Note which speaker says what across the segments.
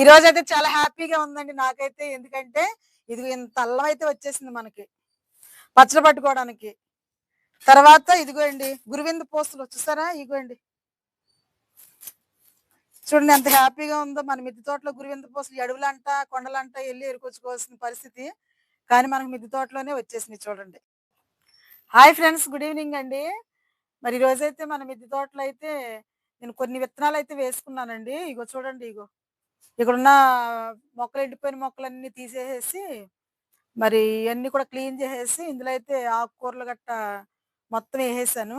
Speaker 1: ఈ రోజు అయితే చాలా హ్యాపీగా ఉందండి నాకైతే. ఎందుకంటే ఇది ఇంత అల్లం అయితే వచ్చేసింది మనకి పచ్చడి పట్టుకోవడానికి. తర్వాత ఇదిగోండి గురువింద పోస్తులు చూసారా? ఇదిగోండి. చూడండి ఎంత హ్యాపీగా ఉందో. మన మిద్దె తోటలో గురువింద పోస్తులు అడవులంట కొండలంట వెళ్ళి ఎరుకొచ్చుకోవాల్సిన పరిస్థితి. కానీ మనకు మిద్దె తోటలోనే వచ్చేసింది చూడండి. హాయ్ ఫ్రెండ్స్ గుడ్ ఈవినింగ్ అండి. మరి ఈరోజైతే మన మిద్దె తోటలో అయితే నేను కొన్ని విత్తనాలు అయితే వేసుకున్నానండి. ఇగో చూడండి ఇగో. ఇక్కడున్న మొక్కలు ఎండిపోయిన మొక్కలన్నీ తీసేసేసి మరి ఇవన్నీ కూడా క్లీన్ చేసేసి ఇందులో అయితే ఆకుకూరలు గట్ట మొత్తం వేసేసాను.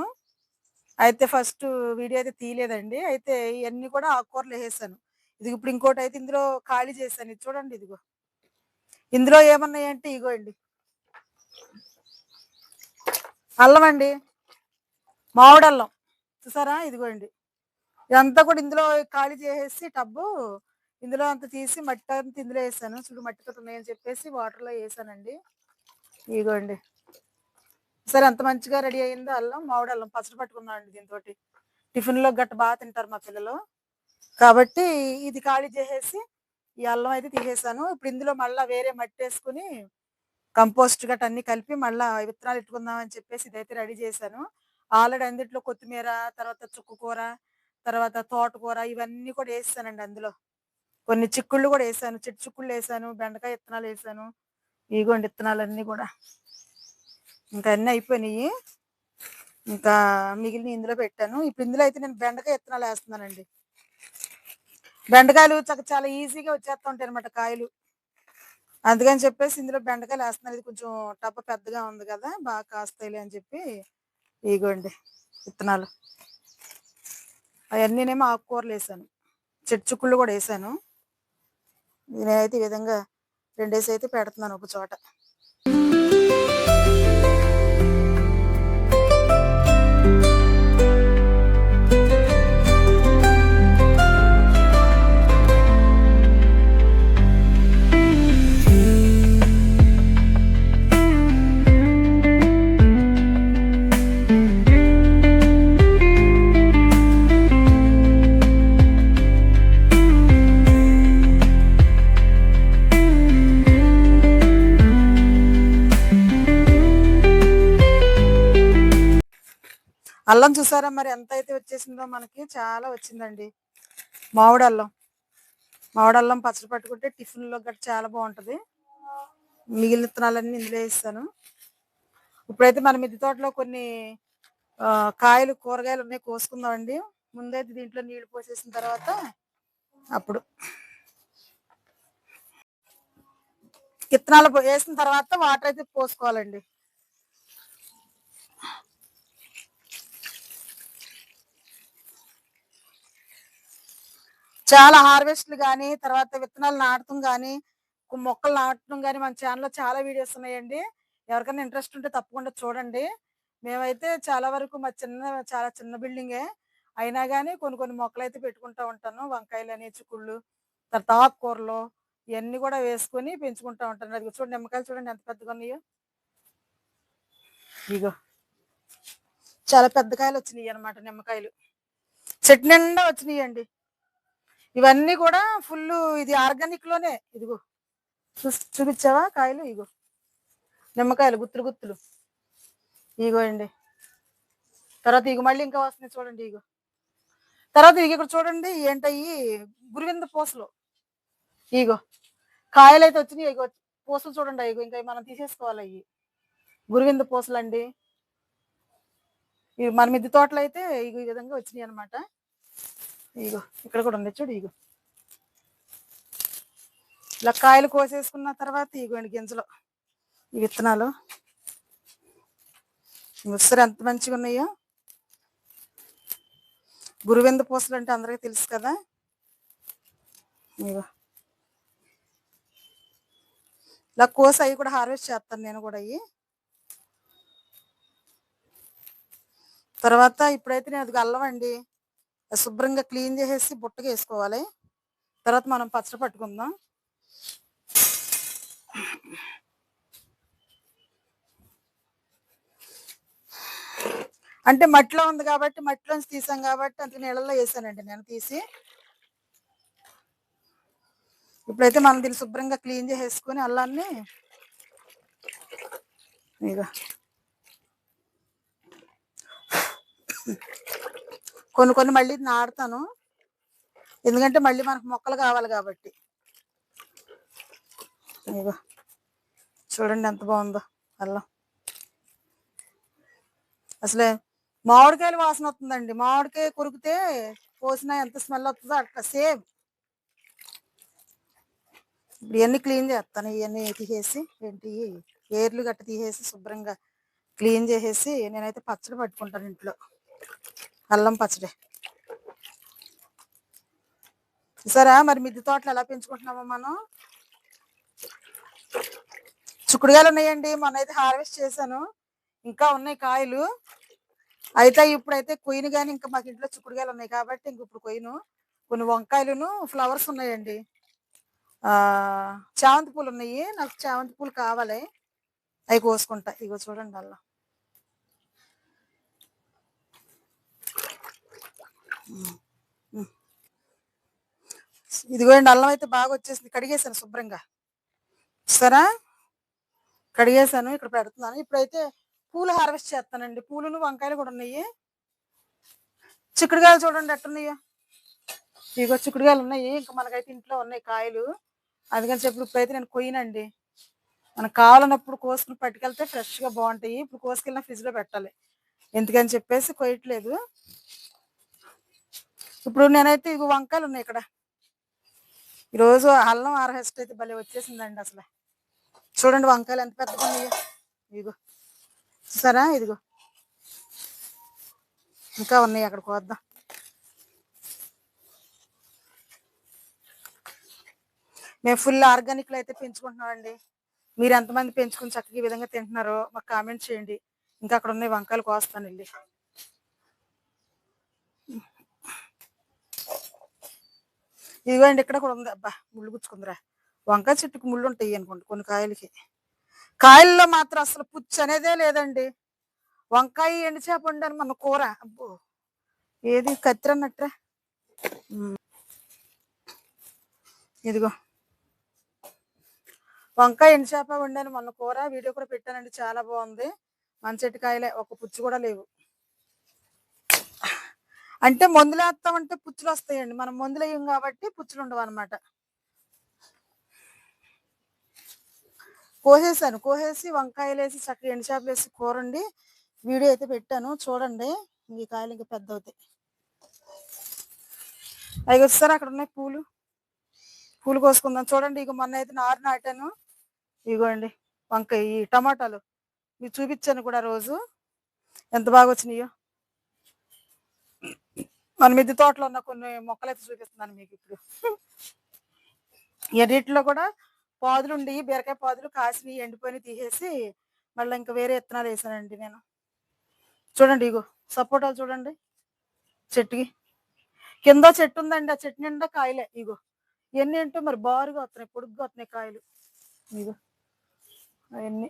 Speaker 1: అయితే ఫస్ట్ వీడియో అయితే తీయలేదండి. అయితే ఇవన్నీ కూడా ఆకుకూరలు వేసేసాను. ఇది ఇప్పుడు ఇంకోటి అయితే ఇందులో ఖాళీ చేశాను. ఇది చూడండి ఇదిగో. ఇందులో ఏమన్నాయంటే ఇగో అండి. అల్లం అండి. మామిడి అల్లం. చూసారా? ఇదిగోండి ఇదంతా కూడా ఇందులో ఖాళీ చేసేసి టబ్బు ఇందులో అంత తీసి మట్టి అంతా ఇందులో వేసాను. చూడు మట్టితో ఉన్నాయని చెప్పేసి వాటర్లో వేసానండి. ఇదిగోండి సరే అంత మంచిగా రెడీ అయిందో అల్లం మామిడి అల్లం పచ్చడి పట్టుకున్నాం అండి దీంతో టిఫిన్లో గట్ట బాగా తింటారు మా పిల్లలు. కాబట్టి ఇది ఖాళీ చేసేసి ఈ అల్లం అయితే తీసేసాను. ఇప్పుడు ఇందులో మళ్ళీ వేరే మట్టి వేసుకుని కంపోస్ట్ గట్ట అన్ని కలిపి మళ్ళీ విత్తనాలు పెట్టుకుందాం అని చెప్పేసి ఇదైతే రెడీ చేశాను. ఆల్రెడీ అందుట్లో కొత్తిమీర తర్వాత చుక్కు కూర తర్వాత తోటకూర ఇవన్నీ కూడా వేసానండి అందులో. కొన్ని చిక్కుళ్ళు కూడా వేసాను. చెట్టు చిక్కుళ్ళు వేసాను. బెండకాయ విత్తనాలు వేసాను. ఇగోండి విత్తనాలు అన్నీ కూడా. ఇంకా అన్నీ అయిపోయినాయి. ఇంకా మిగిలిన ఇందులో పెట్టాను. ఇప్పుడు ఇందులో అయితే నేను బెండకాయ విత్తనాలు వేస్తున్నానండి. బెండకాయలు చక్క చాలా ఈజీగా వచ్చేస్తూ ఉంటాయి అనమాట కాయలు. అందుకని చెప్పేసి ఇందులో బెండకాయలు వేస్తున్నాను. ఇది కొంచెం టబ్బ పెద్దగా ఉంది కదా బాగా కాస్తాయిలే అని చెప్పి ఇగోండి విత్తనాలు అవన్నీనేమో ఆకుకూరలు వేసాను. చెట్టు చుక్కుళ్ళు కూడా వేసాను. నేనైతే ఈ విధంగా రెండేసి అయితే పెడుతున్నాను ఒక చోట. అల్లం చూసారా మరి? ఎంత అయితే వచ్చేసిందో మనకి చాలా వచ్చిందండి. మామిడి అల్లం మామిడి అల్లం పచ్చడి పట్టుకుంటే టిఫిన్లో గట్రా చాలా బాగుంటుంది. మిగిలిన విత్తనాలన్నీ ఇందులో వేస్తాను. ఇప్పుడైతే మన మిద్ది తోటలో కొన్ని కాయలు కూరగాయలు ఉన్నాయి. కోసుకుందామండి. ముందైతే దీంట్లో నీళ్ళు పోసేసిన తర్వాత అప్పుడు. విత్తనాలు వేసిన తర్వాత వాటర్ అయితే పోసుకోవాలండి. చాలా హార్వెస్ట్లు కానీ తర్వాత విత్తనాలు నాటడం కానీ మొక్కలు నాటడం కానీ మన ఛానల్లో చాలా వీడియోస్ ఉన్నాయండి. ఎవరికైనా ఇంట్రెస్ట్ ఉంటే తప్పకుండా చూడండి. మేమైతే చాలా వరకు మా చిన్న చాలా చిన్న బిల్డింగే. అయినా కానీ కొన్ని కొన్ని మొక్కలు అయితే పెట్టుకుంటా ఉంటాను. వంకాయలు అని చిక్కుళ్ళు తర్వాత ఆకుకూరలు ఇవన్నీ కూడా వేసుకొని పెంచుకుంటా ఉంటాను. అది చూడండి నిమ్మకాయలు చూడండి ఎంత పెద్దగా ఉన్నాయో. ఇగో. చాలా పెద్ద కాయలు వచ్చినాయి అన్నమాట నిమ్మకాయలు. చెట్టు నిండా వచ్చినాయి అండి ఇవన్నీ కూడా ఫుల్ ఇది ఆర్గానిక్లోనే. ఇదిగో. చూస్- చూపించావా కాయలు? ఇగో. నిమ్మకాయలు గుత్తులు గుత్తులు. ఇగో అండి తర్వాత ఇగో మళ్ళీ ఇంకా వస్తున్నాయి చూడండి ఇగో. తర్వాత ఇగ ఇక్కడ చూడండి ఏంటయ్యి గురివింద పూసలు. ఇగో. కాయలు అయితే వచ్చినాయి ఇగో. పూసలు చూడండి ఇగో. ఇంకా మనం తీసేసుకోవాలి అయ్యి. గురివింద పూసలు అండి ఇవి మన మిద్దె తోటలు అయితే ఇగో ఈ విధంగా వచ్చినాయి అన్నమాట. ఇగో ఇక్కడ కూడా ఉంది చూడు ఇగో. ఇలా కాయలు కోసేసుకున్న తర్వాత ఇగోండి గింజలు ఈ విత్తనాలు. ముసరు ఎంత మంచిగా ఉన్నాయో. గురువింద పూసలు అంటే అందరికీ తెలుసు కదా. ఇగో. ఇలా కోసి అవి కూడా హార్వెస్ట్ చేస్తాను నేను కూడా అవి. తర్వాత ఇప్పుడైతే నేను అది అల్లవండి శుభ్రంగా క్లీన్ చేసేసి బుట్టగా వేసుకోవాలి. తర్వాత మనం పచ్చడి పట్టుకుందాం. అంటే మట్టిలో ఉంది కాబట్టి మట్టిలోంచి తీసాం కాబట్టి అంత నీళ్ళలో వేసానండి నేను తీసి. ఇప్పుడైతే మనం దీన్ని శుభ్రంగా క్లీన్ చేసేసుకొని అల్లాన్ని ఇక కొన్ని కొన్ని మళ్ళీ నాడతాను ఎందుకంటే మళ్ళీ మనకు మొక్కలు కావాలి కాబట్టి. ఇగో చూడండి ఎంత బాగుందో అల్లం. అసలే మామిడికాయలు వాసన వస్తుందండి. మామిడికాయ కొరికితే పోసినా ఎంత స్మెల్ వస్తుందో అట్లా సేమ్. ఇప్పుడు ఇవన్నీ క్లీన్ చేస్తాను. ఇవన్నీ తీసేసి ఏంటి ఏర్లు గట్ట తీసేసి శుభ్రంగా క్లీన్ చేసేసి నేనైతే పచ్చడి పట్టుకుంటాను ఇంట్లో. అల్లం పచ్చడి. సరే మరి మిద్దె తోటలు ఎలా పెంచుకుంటున్నామో మనం? చిక్కుడుగాయలు ఉన్నాయండి. మొన్న అయితే హార్వెస్ట్ చేశాను. ఇంకా ఉన్నాయి కాయలు. అయితే ఇప్పుడైతే కొయ్యను కానీ ఇంకా మాకు ఇంట్లో చిక్కుడుగాయలు ఉన్నాయి కాబట్టి ఇంక ఇప్పుడు కొయ్యను. కొన్ని వంకాయలును ఫ్లవర్స్ ఉన్నాయండి. ఆ చామంతి పూలు ఉన్నాయి. నాకు చామంతి పూలు కావాలి. అవి కోసుకుంటా. ఇగో చూడండి అలా ఇదిగోండి అల్లం అయితే బాగా వచ్చేసింది. కడిగేసాను శుభ్రంగా. సరా కడిగేసాను ఇక్కడ పెడుతున్నాను. ఇప్పుడైతే పూలు హార్వెస్ట్ చేస్తానండి. పూలును వంకాయలు కూడా ఉన్నాయి. చిక్కుడుకాయలు చూడండి ఎట్టున్నాయో. ఇదిగో చిక్కుడుకాయలు ఉన్నాయి. ఇంకా మనకైతే ఇంట్లో ఉన్నాయి కాయలు. అందుకని చెప్పి ఇప్పుడైతే నేను కొయ్యనండి. మనకు కావాలన్నప్పుడు కోసుకుని పట్టుకెళ్తే ఫ్రెష్గా బాగుంటాయి. ఇప్పుడు కోసుకెళ్ళిన ఫ్రిడ్జ్లో పెట్టాలి. ఎందుకని చెప్పేసి కొయ్యట్లేదు. ఇప్పుడు నేనైతే ఇవి వంకాయలు ఉన్నాయి ఇక్కడ. ఈరోజు అల్లం హార్వెస్ట్ అయితే భలే వచ్చేసిందండి అసలు. చూడండి వంకాయలు ఎంత పెద్దగా ఉన్నాయి. ఇదిగో. సరే ఇదిగో. ఇంకా ఉన్నాయి అక్కడ కోద్దాం మేము ఫుల్ ఆర్గానిక్లో అయితే పెంచుకుంటున్నామండి. మీరు ఎంతమంది పెంచుకుని చక్కగా ఈ విధంగా తింటున్నారో మాకు కామెంట్ చేయండి. ఇంకా అక్కడ ఉన్నాయి వంకాయలు కోస్తాను వెళ్ళి ఇదిగోండి ఇక్కడ కూడా ఉంది. అబ్బా ముళ్ళు గుచ్చుకుందిరా. వంకాయ చెట్టుకు ముళ్ళు ఉంటాయి అనుకోండి కొన్ని కాయలకి. కాయల్లో మాత్రం అసలు పుచ్చు అనేదే లేదండి. వంకాయ ఎండు చేప వండాను మన కూర. అబ్బో ఏది కత్తిర అన్నట్రా ఇదిగో. వంకాయ ఎండు చేప వండాను మొన్న కూర. వీడియో కూడా పెట్టానండి చాలా బాగుంది. మన చెట్టు కాయలే ఒక పుచ్చు కూడా లేవు. అంటే మందులు వేస్తామంటే పుచ్చులు వస్తాయండి. మనం మందులు వేయం కాబట్టి పుచ్చులు ఉండవు అనమాట కోసేసాను. కోసేసి వంకాయలు వేసి చక్కగా ఎండుచేపలు వేసి కూరండి వీడియో అయితే పెట్టాను. చూడండి. ఈ కాయలు ఇంకా పెద్ద అవుతాయి అవి వస్తారు అక్కడ ఉన్నాయి పూలు. పూలు కోసుకుందాం. చూడండి. ఇక మొన్న అయితే నారు నాటాను. ఇగోండి. వంకాయ ఈ టమాటాలు. మీకు చూపించాను కూడా రోజు. ఎంత బాగా వచ్చినాయో. మన మిద్దె తోటలో ఉన్న కొన్ని మొక్కలైతే చూపిస్తున్నాను మీకు ఇప్పుడు. ఎన్నిటిలో కూడా పాదులు ఉండి బీరకాయ పాదులు కాసిని ఎండిపోయి తీసేసి మళ్ళీ ఇంకా వేరే విత్తనాలు వేసానండి నేను. చూడండి ఇగో సపోటాలు చూడండి. చెట్టుకి కింద చెట్టు ఉందండి ఆ చెట్టు నిండా కాయలే ఇగో. ఇవన్నీ ఏంటో మరి బారుగా వస్తున్నాయి పొడుగ్గా వస్తున్నాయి కాయలు. ఇగో అవన్నీ.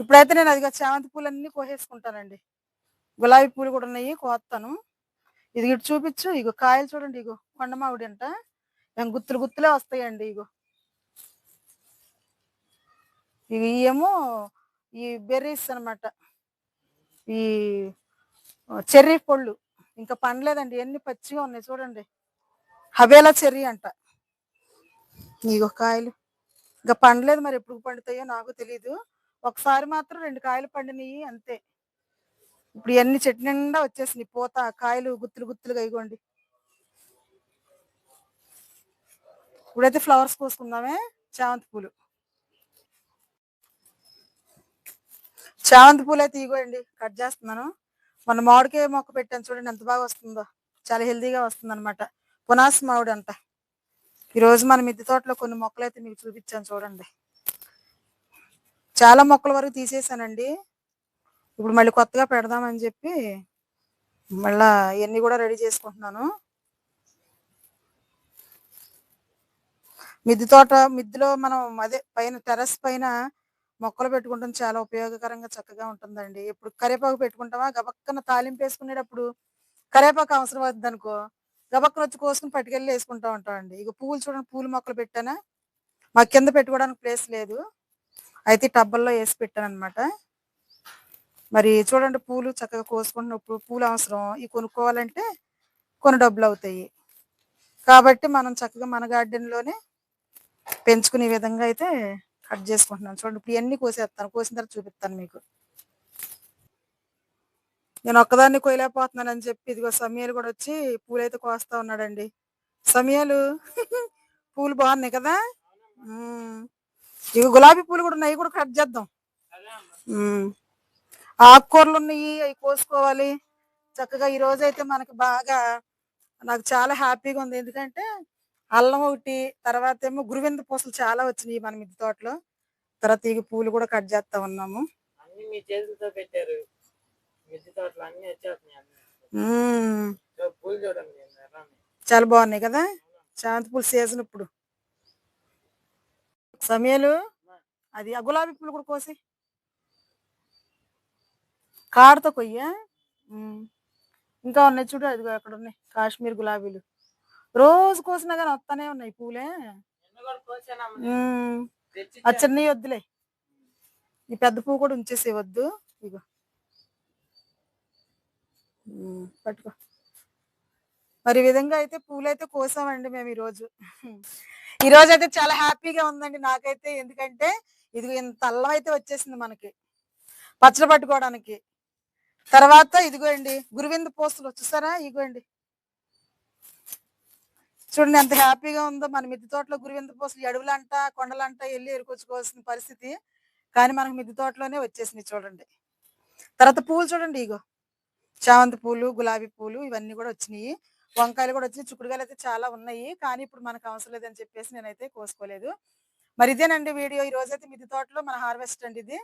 Speaker 1: ఇప్పుడైతే నేను అదిగో చామంతి పూలన్నీ కోసేసుకుంటానండి. గులాబీ పూలు కూడా ఉన్నాయి కోస్తాను ఇది ఇటు చూపించు ఇగో కాయలు చూడండి ఇగో కొండమావిడి అంట గుత్తులు గుత్తులే వస్తాయండి ఇగో. ఇవి ఏమో ఈ బెర్రీస్ అనమాట ఈ చెర్రీ పళ్ళు. ఇంకా పండలేదండి ఎన్ని పచ్చిగా ఉన్నాయి చూడండి. హవేలా చెర్రీ అంట. ఇగో కాయలు. ఇంకా పండలేదు మరి ఎప్పుడు పండుతాయో నాకు తెలియదు ఒకసారి మాత్రం రెండు కాయలు పండినాయి అంతే. ఇప్పుడు ఇవన్నీ చెట్టు నిండా వచ్చేసినాయి. పూత కాయలు గుత్తులు గుత్తులుగా ఇగోండి. ఇప్పుడైతే ఫ్లవర్స్ కోసుకుందామే. చామంతి పూలు. చామంతి పూలు అయితే ఇగోండి కట్ చేస్తున్నాను. మన మామిడికాయ మొక్క పెట్టాను చూడండి ఎంత బాగా వస్తుందో. చాలా హెల్దీగా వస్తుంది అనమాట పునాసి మామిడి అంట ఈరోజు మన మిద్దె తోటలో కొన్ని మొక్కలు అయితే మీకు చూపించాను చూడండి. చాలా మొక్కల వరకు తీసేసానండి. ఇప్పుడు మళ్ళీ కొత్తగా పెడదామని చెప్పి మళ్ళా ఇవన్నీ కూడా రెడీ చేసుకుంటున్నాను. మిద్దె తోట మిద్దెలో మనం అదే పైన టెర్రస్ పైన మొక్కలు పెట్టుకుంటాం. చాలా ఉపయోగకరంగా చక్కగా ఉంటుందండి. ఇప్పుడు కరివేపాకు పెట్టుకుంటామా? గబక్కన తాలింపు వేసుకునేటప్పుడు కరేపాకు అవసరం అవుతుంది అనుకో గబక్కన వచ్చి కోసుకుని పట్టుకెళ్ళి వేసుకుంటా ఉంటామండి. ఇక పువ్వులు చూడండి పూల మొక్కలు పెట్టానా? మా కింద పెట్టుకోవడానికి ప్లేస్ లేదు. అయితే టబ్బల్లో వేసి పెట్టాను అనమాట మరి చూడండి పూలు చక్కగా కోసుకుంటున్నప్పుడు పూలు అవసరం. ఇవి కొనుక్కోవాలంటే కొన్ని డబ్బులు అవుతాయి. కాబట్టి మనం చక్కగా మన గార్డెన్లోనే పెంచుకునే విధంగా అయితే కట్ చేసుకుంటున్నాను. చూడండి ఇప్పుడు ఇవన్నీ కోసేస్తాను. కోసిన తర్వాత చూపిస్తాను మీకు. నేను ఒక్కదాన్ని కొయ్యలేకపోతున్నాను అని చెప్పి ఇదిగో సమయాలు కూడా వచ్చి పూలు అయితే కోస్తా ఉన్నాడండి. సమయాలు? పూలు బాగున్నాయి కదా? ఇవి గులాబీ పూలు కూడా ఉన్నాయి కూడా కట్ చేద్దాం. ఆకుకూరలు ఉన్నాయి అవి కోసుకోవాలి. చక్కగా ఈ రోజు అయితే మనకి బాగా నాకు చాలా హ్యాపీగా ఉంది. ఎందుకంటే అల్లం ఒకటి తర్వాత ఏమో గురువింద పూసలు చాలా వచ్చినాయి మన మిద్దె తోటలో. తర్వాత ఈ పూలు కూడా కట్ చేస్తా ఉన్నాము.
Speaker 2: అన్ని మీ చేతులతో పెట్టారు. మిద్దె తోటలు అన్ని వచ్చేస్తున్నాయి అన్ని.
Speaker 1: ఉమ్.
Speaker 2: ఇదో పూలు చూడండి ఎంత ఎర్రని.
Speaker 1: చాలా బాగున్నాయి కదా? చామంతి పూల సీజన్ ఇప్పుడు. సమయాలు అది ఆ గులాబీ పూలు కూడా కోసి. కాడతో కొయ్య. ఇంకా ఉన్నాయి చూడు అదిగో అక్కడ ఉన్నాయి కాశ్మీర్ గులాబీలు. రోజు కోసినా కానీ వస్తానే ఉన్నాయి పూలే ఆ చిన్నవి వద్దులే. ఈ పెద్ద పువ్వు కూడా ఉంచేసే వద్దు ఇగో పట్టుకో. మరి విధంగా అయితే పూలు అయితే కోసామండి మేము ఈరోజు. ఈ రోజు అయితే చాలా హ్యాపీగా ఉందండి నాకైతే. ఎందుకంటే ఇది ఇంత అల్లం అయితే వచ్చేసింది మనకి పచ్చడి పట్టుకోవడానికి. తర్వాత ఇదిగోండి గురువింద పోస్తులు చూసారా? ఇగోండి చూడండి ఎంత హ్యాపీగా ఉందో. మన మిద్దె తోటలో గురువింద పూసలు అడవులంట కొండలంట వెళ్ళి ఎరుకొచ్చుకోవాల్సిన పరిస్థితి. కానీ మనకు మిద్దె తోటలోనే వచ్చేసింది చూడండి. తర్వాత పూలు చూడండి ఇగో. చామంతి పూలు గులాబీ పూలు ఇవన్నీ కూడా వచ్చినాయి. వంకాయలు కూడా వచ్చినాయి. చుక్కుడుకాయలు అయితే చాలా ఉన్నాయి. కానీ ఇప్పుడు మనకు అవసరం లేదని చెప్పేసి నేనైతే కోసుకోలేదు. మరి ఇదేనండి వీడియో. ఈ రోజైతే మిద్ది తోటలో మన హార్వెస్ట్ అండి ఇది.